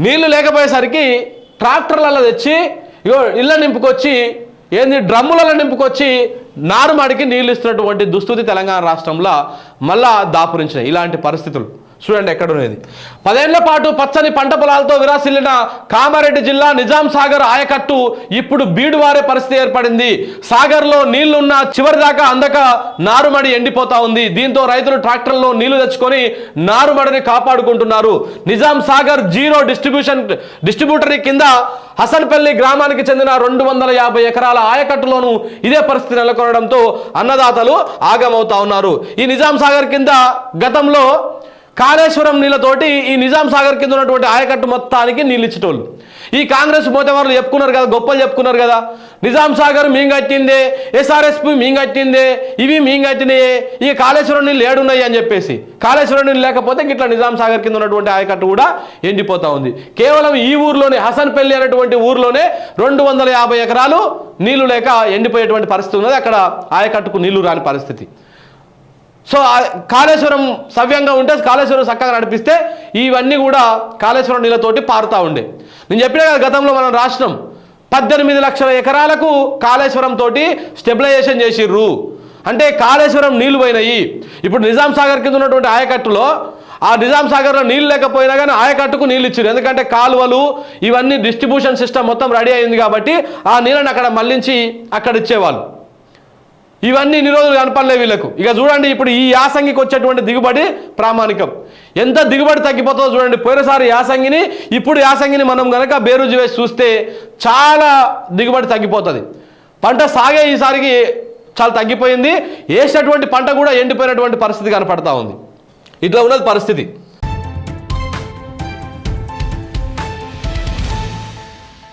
నీళ్ళు లేకపోయేసరికి ట్రాక్టర్లలో తెచ్చి ఇగో ఇళ్ళ నింపుకొచ్చి ఏంది డ్రమ్ములలో నింపుకొచ్చి నారుమడికి నీళ్ళు ఇస్తున్నటువంటి దుస్థితి తెలంగాణ రాష్ట్రంలో మళ్ళా దాపురించినాయి. ఇలాంటి పరిస్థితులు. చూడండి ఎక్కడ ఉండేది పదేళ్ళ పాటు పచ్చని పంట పొలాలతో విరాసిల్లిన కామారెడ్డి జిల్లా నిజాం సాగర్ ఆయకట్టు ఇప్పుడు బీడువారే పరిస్థితి ఏర్పడింది. సాగర్లో నీళ్ళున్న చివరి దాకా అందక నారుమడి ఎండిపోతా ఉంది. దీంతో రైతులు ట్రాక్టర్లో నీళ్ళు తెచ్చుకొని నారుమడిని కాపాడుకుంటున్నారు. Nizam Sagar zero distribution distributary కింద హసన్పల్లి గ్రామానికి చెందిన రెండు వందల యాభై ఎకరాల ఆయకట్టులోనూ ఇదే పరిస్థితి నెలకొనడంతో అన్నదాతలు ఆగమవుతా ఉన్నారు. ఈ నిజాం సాగర్ కింద గతంలో కాళేశ్వరం నీళ్ళతోటి ఈ నిజాం సాగర్ కింద ఉన్నటువంటి ఆయకట్టు మొత్తానికి నీళ్ళు ఇచ్చేటోళ్ళు ఈ కాంగ్రెస్ పోతే వాళ్ళు చెప్పుకున్నారు కదా గొప్పలు చెప్పుకున్నారు కదా నిజాం సాగర్ మీంగట్టిందే కట్టిందే ఎస్ఆర్ఎస్పి మీంగట్టిందే కట్టిందే ఇవి మేము ఇక కాళేశ్వరం నీళ్ళు ఏడున్నాయి అని చెప్పేసి. కాళేశ్వరం నీళ్ళు లేకపోతే ఇట్లా నిజాం సాగర్ కింద ఉన్నటువంటి ఆయకట్టు కూడా ఎండిపోతా ఉంది. కేవలం ఈ ఊర్లోనే హసన్పల్లి అనేటువంటి ఊర్లోనే రెండు వందల యాభై ఎకరాలు నీళ్ళు లేక ఎండిపోయేటువంటి పరిస్థితి ఉన్నది. అక్కడ ఆయకట్టుకు నీళ్ళు రాని పరిస్థితి. సో కాళేశ్వరం సవ్యంగా ఉంటే కాళేశ్వరం చక్కగా నడిపిస్తే ఇవన్నీ కూడా కాళేశ్వరం నీళ్ళతోటి పారుతూ ఉండే. నేను చెప్పిన కదా గతంలో మనం రాష్ట్రం పద్దెనిమిది లక్షల ఎకరాలకు కాళేశ్వరం తోటి స్టెబిలైజేషన్ చేసిర్రు. అంటే కాళేశ్వరం నీళ్ళు పోయినాయి. ఇప్పుడు నిజాం సాగర్ కింద ఉన్నటువంటి ఆయకట్టులో ఆ నిజాం సాగర్లో నీళ్ళు లేకపోయినా కానీ ఆయకట్టుకు నీళ్ళు ఇచ్చారు ఎందుకంటే కాలువలు ఇవన్నీ డిస్ట్రిబ్యూషన్ సిస్టమ్ మొత్తం రెడీ అయింది కాబట్టి ఆ నీళ్ళని అక్కడ మళ్ళించి అక్కడ ఇచ్చేవాళ్ళు. ఇవన్నీ ఇన్ని రోజులు కనపడలే వీళ్ళకు. ఇక చూడండి ఇప్పుడు ఈ యాసంగికి వచ్చేటువంటి దిగుబడి ప్రామాణికం. ఎంత దిగుబడి తగ్గిపోతుందో చూడండి. పోయినసారి యాసంగిని ఇప్పుడు యాసంగిని మనం కనుక బేరుజు వేసి చూస్తే చాలా దిగుబడి తగ్గిపోతుంది. పంట సాగే ఈసారికి చాలా తగ్గిపోయింది. వేసినటువంటి పంట కూడా ఎండిపోయినటువంటి పరిస్థితి కనపడతా ఉంది. ఇట్లా ఉన్నది పరిస్థితి.